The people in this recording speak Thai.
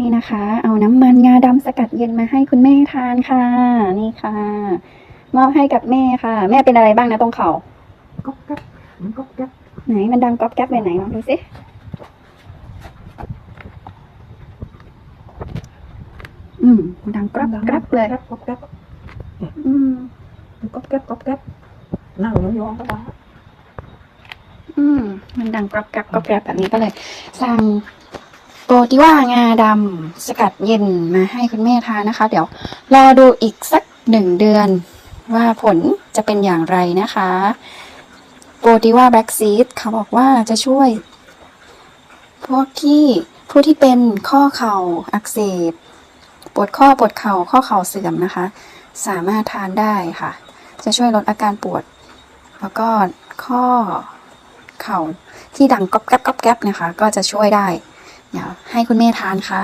นี่นะคะ เอาน้ำมันงาดำสกัดเย็นมาให้คุณแม่ทานค่ะ นี่ค่ะ มอบให้กับแม่ค่ะ แม่เป็นอะไรบ้างนะตรงเขา่าก๊อกแก๊กมันก๊อกแก๊กไหนมันดังก๊อบแก๊บไปไหนลองดูสิอืมมันดังกรับกรับเลยก๊อกแก๊กอืมมันก๊อกแก๊กก๊อกแก๊กนั่งยองๆก็ได้อืมมันดังกรับกรับกรับกรับแบบนี้ก็เลยสั่ง โปรติว่างาดำสกัดเย็นมาให้คุณแม่ทานนะคะ เดี๋ยวรอดูอีกสักหนึ่งเดือน ว่าผลจะเป็นอย่างไรนะคะโปรติว่าแบล็กซีดเขาบอกว่าจะช่วย พวกที่ผู้ที่เป็นข้อเข่าอักเสบปวดข้อปวดเข่าข้อเข่าเสื่อมนะคะ สามารถทานได้ค่ะ จะช่วยลดอาการปวด แล้วก็ข้อเข่าที่ดังก๊อบแก๊บก๊อบแก๊บนะคะ ก็จะช่วยได้ เดี๋ยวให้คุณแม่ทานค่ะ